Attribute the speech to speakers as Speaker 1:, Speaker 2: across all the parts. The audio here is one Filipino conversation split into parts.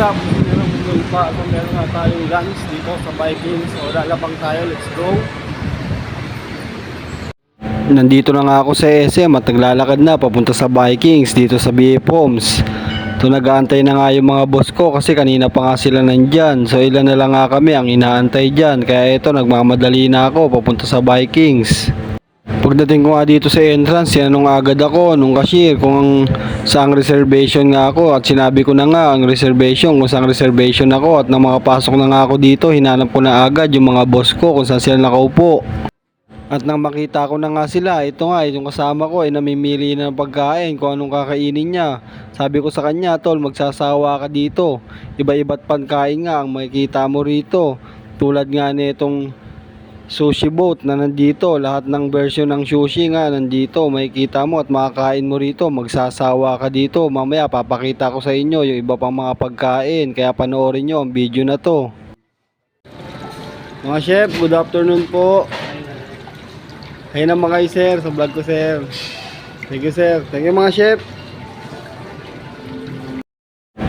Speaker 1: up? Meron doon pa. So, meron nga tayong lunch dito sa Vikings. So, lalabang tayo. Let's go. Nandito na nga ako sa SM at naglalakad na papunta sa Vikings dito sa BF Homes. Ito nag-aantay na nga yung mga boss ko kasi kanina pa nga sila nandyan. So ilan na lang nga kami ang inaantay dyan. Kaya ito nagmamadali na ako papunta sa Vikings. Pagdating ko nga dito sa entrance, sinanong agad ako nung cashier kung ang, saang reservation nga ako at sinabi ko na nga ang reservation kung saang reservation ako at nang makapasok na nga ako dito, hinanap ko na agad yung mga boss ko kung saan sila nakaupo. At nang makita ko na nga sila, ito nga, yung kasama ko ay namimili na ng pagkain kung anong kakainin niya. Sabi ko sa kanya, tol, magsasawa ka dito. Iba-iba't pagkain nga ang makikita mo rito. Tulad nga nitong sushi boat na nandito. Lahat ng version ng sushi nga nandito. Makikita mo at makakain mo rito. Magsasawa ka dito. Mamaya papakita ko sa inyo yung iba pang mga pagkain. Kaya panoorin nyo ang video na to. Mga chef, good afternoon po. Ayun ang mga sir, sa vlog ko sir. Thank you sir. Thank you mga chef.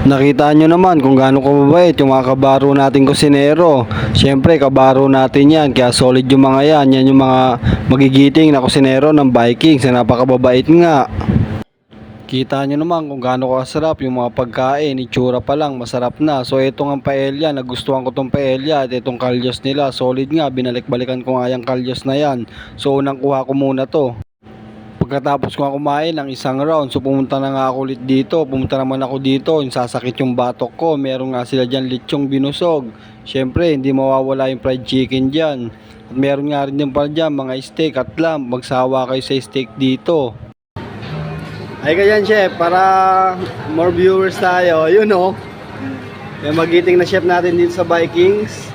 Speaker 1: Nakita nyo naman kung gaano kababait yung mga kabaro nating kusinero. Siyempre, kabaro natin yan. Kaya solid yung mga yan. Yan yung mga magigiting na kusinero ng Vikings na napakababait nga. Kita nyo naman kung gaano kasarap yung mga pagkain. Itsura pa lang, masarap na. So, itong ang paella. Nagustuhan ko tong paella at itong kalyos nila. Solid nga. Binalik-balikan ko nga yung kalyos na yan. So, unang kuha ko muna to. Pagkatapos ko kumain ng isang round, so pumunta na nga ako ulit dito. Pumunta naman ako dito, yung sasakit yung batok ko. Meron nga sila dyan lechong binusog. Siyempre, hindi mawawala yung fried chicken dyan. At meron nga rin din pala dyan mga steak at lamb. Magsawa kayo sa steak dito. Ay ganyan chef, para more viewers tayo, you know. Yung magiting na chef natin dito sa Vikings.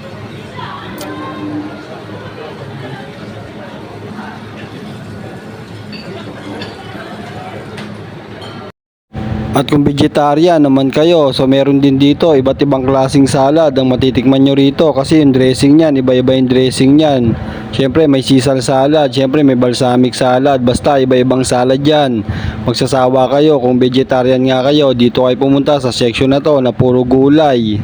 Speaker 1: At kung vegetarian naman kayo, so meron din dito iba't ibang klasing salad ang matitikman nyo rito kasi yung dressing niyan, iba-iba yung dressing niyan. Siyempre may sisal salad, siyempre may balsamic salad, basta iba-ibang salad yan. Magsasawa kayo kung vegetarian nga kayo, dito kayo pumunta sa section na to na puro gulay.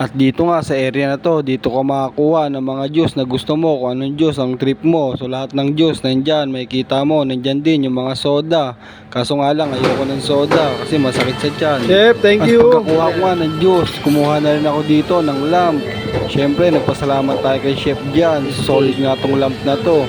Speaker 1: At dito nga sa area na to, dito ka makakuha ng mga juice na gusto mo, kung anong juice ang trip mo. So lahat ng juice nandyan, may kita mo, nandyan din yung mga soda. Kaso nga lang, ayoko ng soda kasi masakit sa tiyan.
Speaker 2: Chef, thank
Speaker 1: At
Speaker 2: you.
Speaker 1: pagkakuha ko nga ng juice, kumuha na rin ako dito ng lamp. Siyempre, nagpasalamat tayo kay Chef Jan. Solid nga tong lamp na to.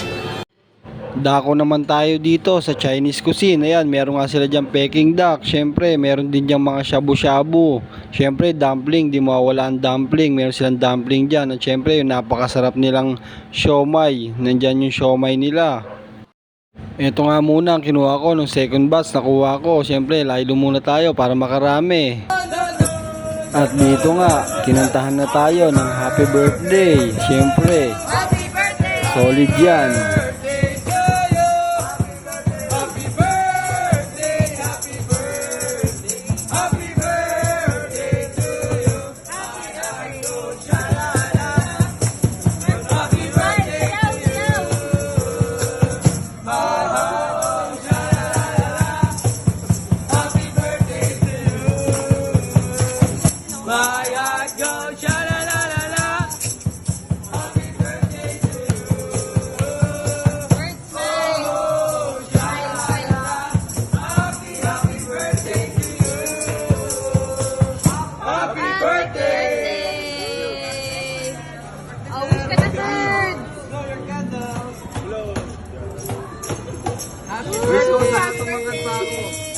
Speaker 1: Dako naman tayo dito sa Chinese cuisine. Ayan, meron nga sila dyan Peking duck. Siyempre, meron din dyan mga shabu-shabu. Siyempre, dumpling. Di mawawala ang dumpling. Meron silang dumpling dyan. At siyempre, yung napakasarap nilang siomay. Nandyan yung siomay nila. Ito nga muna ang kinuha ko nung second batch nakuha ko. Siyempre, lalo muna tayo para makarami. At dito nga, kinantahan na tayo ng happy birthday. Siyempre, solid yan.
Speaker 3: 你说啥？